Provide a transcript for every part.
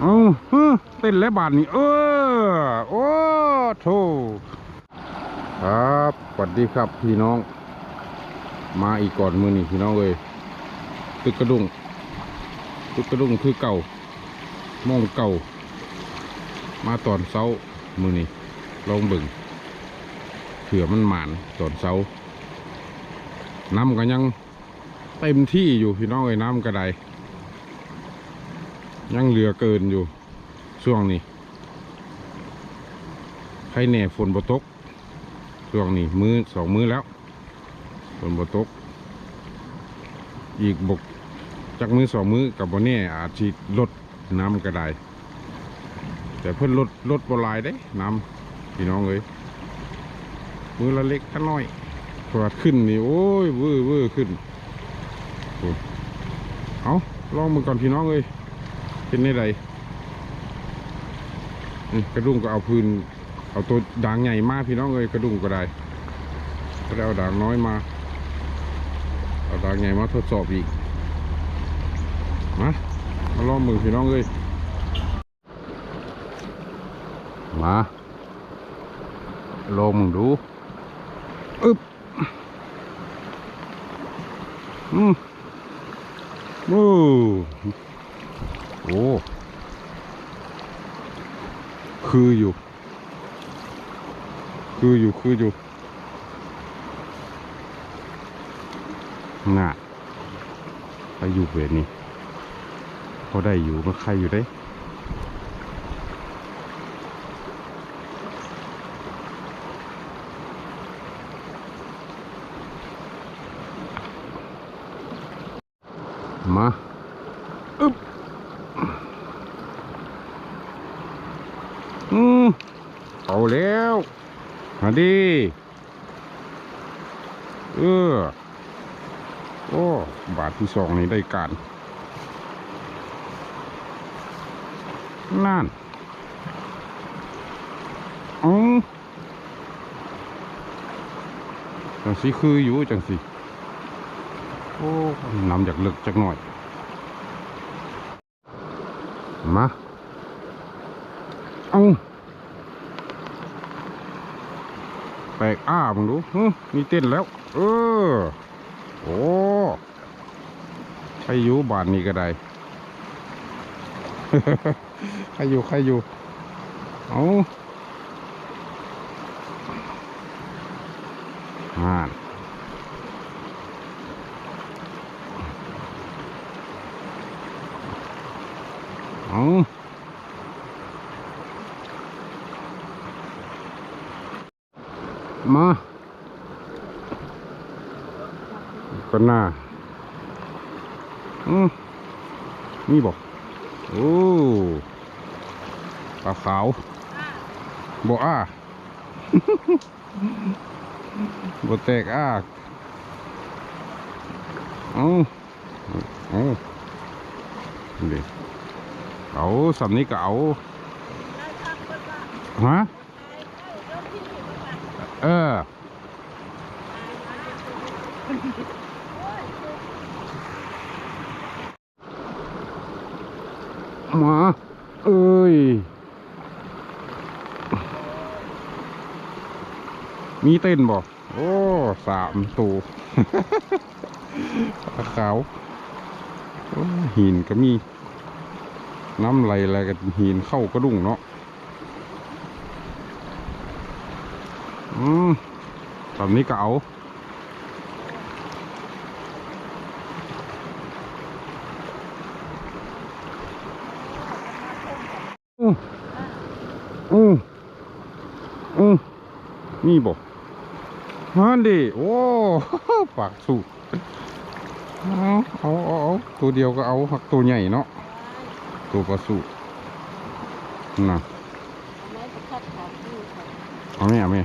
เอาเต้นแล้วบาทนี่เออ โอ้โถครับสวัสดีครับพี่น้อง มาอีกก่อนมือนี่พี่น้องเอ้ยตึกกระดุงตึกกระดุงคือเก่ามองเก่า มาตอนเช้ามือนี่ลองบิ่งเผื่อมันหมานตอนเช้าน้ำก็ยังเต็มที่อยู่พี่น้องเอ้ยน้ำกระได ยังเหลือเกินอยู่ ช่วงนี้ใครแน่ฝนบตก ช่วงนี้มือสองมือแล้ว ฝนบตก อีกบกจากมือสองมือกับบ่แน่อาจจะลดน้ำก็ได้ แต่เพิ่นลดลดบลายได้น้ำพี่น้องเอ้ยมือละเล็กละน้อยพอขึ้นนี่โอ้ยเวอร์เวอร์ขึ้นเอาลองมือก่อนพี่น้องเอ้ย เป็นในใดอืมกระดุงก็เอาพื้น เอาตัวด่างใหญ่มากพี่น้องเอ้ยกระดุงก็ได้ก็ได้เอาด่างน้อยมา เอาด่างใหญ่มาทดสอบอีกมามาลองมือพี่น้องเอ้ยมาลองมึงดูอึบอืมโอ้ โอ้คืออยู่ คืออยู่คืออยู่น่ะใครอยู่เวรนี่พอได้อยู่มันใครอยู่ได้มาอึ๊บ อืมเอาแล้วมาดิเออ โอ้ บาทที่สองนี่ได้การนั่นอ๋อจังสีคืออยู่จังสีโอ้นำจากลึกจักหน่อย มาเอาแตกอ้ามึงดูหึมีเต้นแล้ว เออ โอ้ใครอยู่บ้านนี้ก็ได้ใครอยู่ใครอยู่ เอาอ่านเอา มาก็น่าอืมนี่บอกโอ้ปลาขาวบ่อ้าบ่แตกอ้าเอาเอาเด็กเอาสำนี้ก็เอาฮะ เออมา เอ้ย มีเต้นบ่โอ้ สามตัวปลาขาวโอ้หินก็มี น้ำไหลอะไรกันหินเข้ากระดุงเนาะ อืมตอนนี้ก็เอาอืมอืมอืมนี่บอกฮันดีโอ้ปากสูเอาเอาเอาเอาตัวเดียวก็เอาหักตัวใหญ่เนาะตัวปลาสูน่ะเอาไหมเอาไหม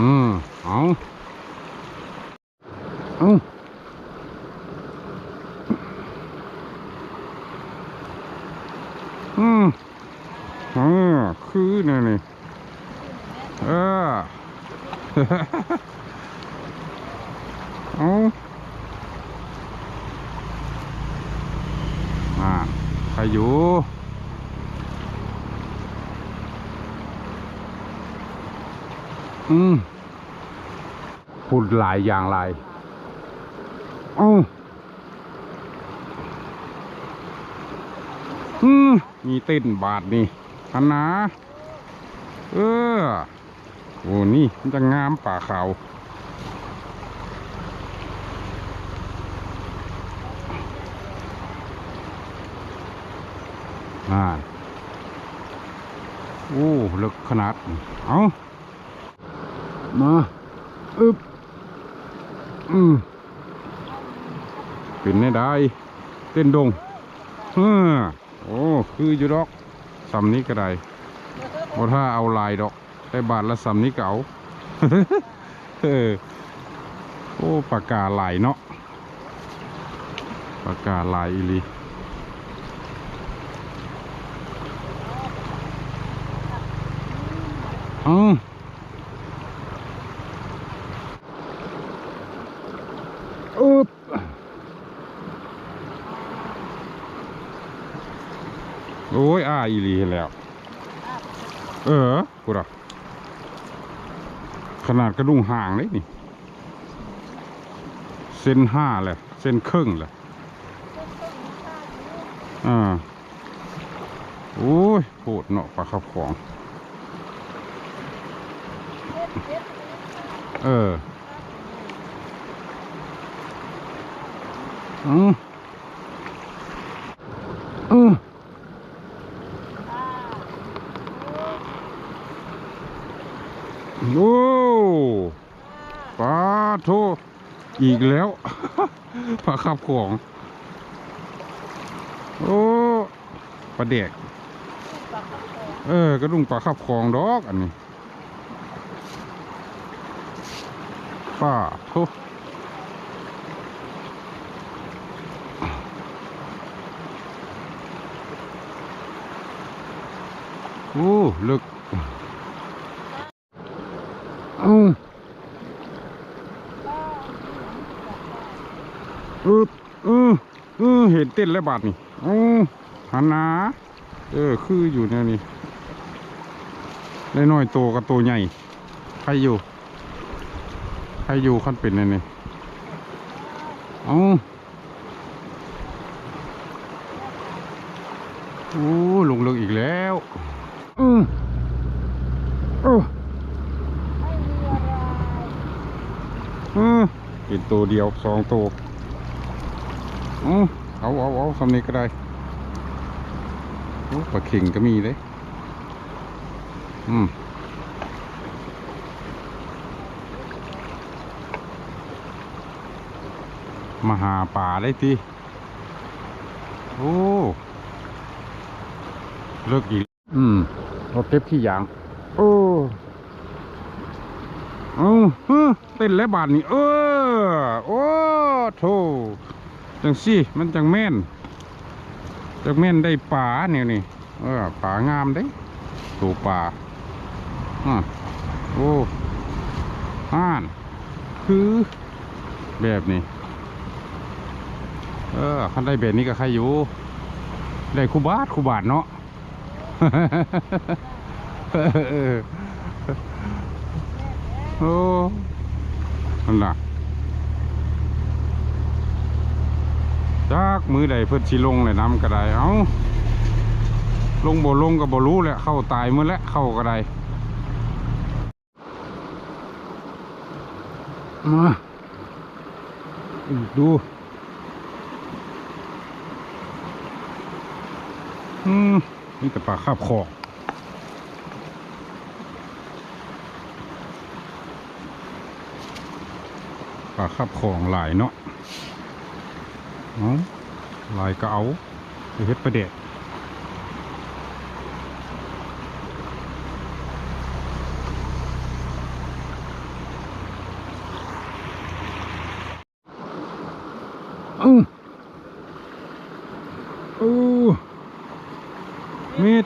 อืมเอาเอาอืมอ่าคือเนี่ยนี่เออเอาอ่าใครอยู่อืม พูดหลายอย่างหลายอ้าอืมมีต้นบาทนี่อันนะเออโอ้นี่มันจะงามป่าเขาอ่าโอ้ลึกขนาด เอามา อึบ อืมเป็นแน่ได้เต้นดงเออโอ้คืออยู่ดอกสำนี้ก็ได้บ่ถ้าเอาลายดอกแต่บาทละสำนี้เก่าเออโอ้ปากกาลายเนาะปากกาลายอีลีอืมอึบโอ้ยอ้าอีหลีแล้ว เออกูรักขนาดกระดุงห่างเลยนี่ เส้นห้าเลยเส้นครึ่งเลยอ่าโอ้ยโหดเนาะปลาขับของ เอออืมอืมโอ้ปลาโท อีกแล้วปลาขับของ โอ้ปลาเด็กเออกระดุงปลาขับของดอกอันนี้ป้าโทโอ้ลึกอืม อืออืออือเห็นเต้นแล้วบาดนี่อือหันหนาเออ คืออยู่แนวนี้ได้น้อยโตกับโตใหญ่ ใครอยู่ ใครอยู่ขั้นเป็นแนวนี่เอาโอ้ลงลึกอีกแล้วอือเอออืมกินตัวเดียวสองตัว อืมเอาเอาเอาคำนี้ก็ได้ปลาเข่งก็มีเลยอืมมาหาป่าได้ทีโอ้เลิกอีก อืมเราเก็บขี้ยาง โอ้เอาเฮ้อเต้นแล้วบาทนี่เออ โอ้โธ่ จังสิมันจังแม่นจังแม่นได้ปลาเนี่ยนี่เออปลางามเด้ตัวปลาอะโอ้ห่านคือแบบนี้ เออคันได้แบบนี้ก็ใครอยู่ ได้คูบาทคูบาทเนาะเออโอ้นั่นล่ะ จากมือใดเพิ่นสิลงเลยน้ำก็ไดเอาลงบ่ลงก็บ่รู้แหละเข้าตายมือแล้วเข้าก็ไดมาดูอืมนี่แต่ปลาคาบคอปลาขับของหลายเนาะ เอาลายก็เอาไปเฮ็ดประเด็ดอืออู้มีด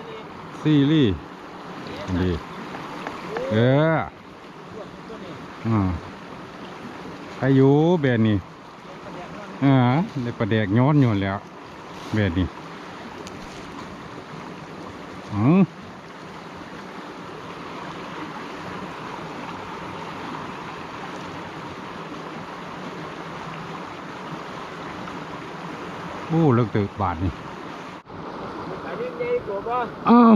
ซีรีดีเอออืมใครอยู่แบบนี้ อ่าได้ประแดกย้อนอยู่แล้วแบบนี้อือโอ้เลิกตึกบาทนี่อ้าบ่อ้าว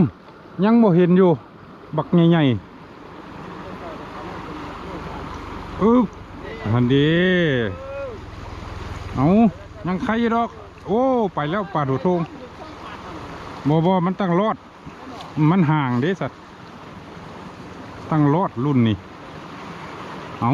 ยังบ่เห็นอยู่ บักใหญ่ๆอึ๊บอันดี เอายังใครดอก โอ้ ไปแล้วป่าดูทงบอบอมันตั้งรอด มันห่างเด้สัตว์ตั้งรอดรุ่นนี่เอา